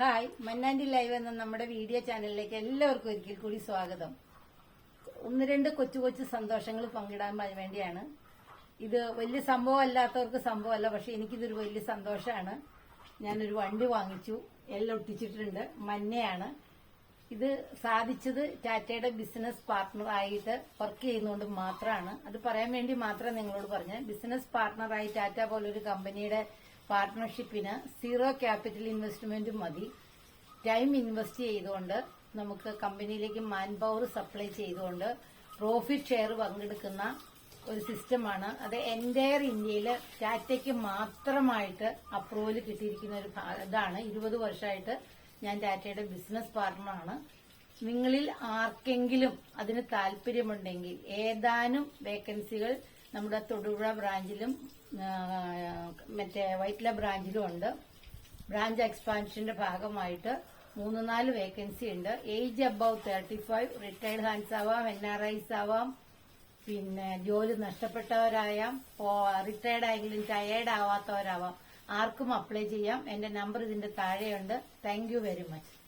Hi മന്നാൻഡി live എന്ന നമ്മുടെ video ചാനലിലേക്ക് എല്ലാവർക്കും ഒരിക്കൽ കൂടി സ്വാഗതം. ഒന്ന് രണ്ട് കൊച്ചു കൊച്ചു സന്തോഷങ്ങൾ പങ്കിടാൻ വേണ്ടിയാണ്. ഇത് വലിയ സംഭവം അല്ലാത്തവർക്ക് സംഭവമല്ല പക്ഷെ എനിക്കിതൊരു വലിയ സന്തോഷമാണ്. ഞാനൊരു വണ്ടി വാങ്ങിച്ചു എല്ലാം ഒട്ടിച്ചിട്ടുണ്ട് മഞ്ഞയാണ് ഇത് സാധിച്ചത് ടാറ്റയുടെ ബിസിനസ് പാർട്ണർ ആയിട്ട് വർക്ക് ചെയ്യുന്നതുകൊണ്ട് മാത്രമാണ്. അത് പറയാൻ വേണ്ടി മാത്രമേ നിങ്ങളോട് പറഞ്ഞ ബിസിനസ് പാർട്ട്ണറായി ടാറ്റ പോലൊരു കമ്പനിയുടെ പാർട്ണർഷിപ്പിന് സീറോ ക്യാപിറ്റൽ ഇൻവെസ്റ്റ്മെന്റ് മതി. ടൈം ഇൻവെസ്റ്റ് ചെയ്തുകൊണ്ട് നമുക്ക് കമ്പനിയിലേക്ക് മാൻ പവർ സപ്ലൈ ചെയ്തുകൊണ്ട് പ്രോഫിറ്റ് ഷെയർ പങ്കെടുക്കുന്ന ഒരു സിസ്റ്റമാണ്. അത് എന്റയർ ഇന്ത്യയിൽ ടാറ്റയ്ക്ക് മാത്രമായിട്ട് അപ്രൂവൽ കിട്ടിയിരിക്കുന്ന ഒരു ഇതാണ്. ഇരുപത് വർഷമായിട്ട് ഞാൻ ടാറ്റയുടെ ബിസിനസ് പാർട്ണറാണ് നിങ്ങളിൽ ആർക്കെങ്കിലും അതിന് താല്പര്യമുണ്ടെങ്കിൽ ഏതാനും വേക്കൻസികൾ നമ്മുടെ തൊടുപുഴ ബ്രാഞ്ചിലും മറ്റേ വൈറ്റില ബ്രാഞ്ചിലും ഉണ്ട്. ബ്രാഞ്ച് എക്സ്പാൻഷന്റെ ഭാഗമായിട്ട് മൂന്ന് നാല് വേക്കൻസി ഉണ്ട്. Age above thirty five retired hands ആവാം എൻ ആർ ഐസ് ആവാം പിന്നെ ജോലി നഷ്ടപ്പെട്ടവരായാം റിട്ടയർഡ് ആയെങ്കിലും ടയേർഡ് ആവാത്തവരാവാം. ആർക്കും അപ്ലൈ ചെയ്യാം. എന്റെ നമ്പർ ഇതിന്റെ താഴെയുണ്ട്. Thank very much.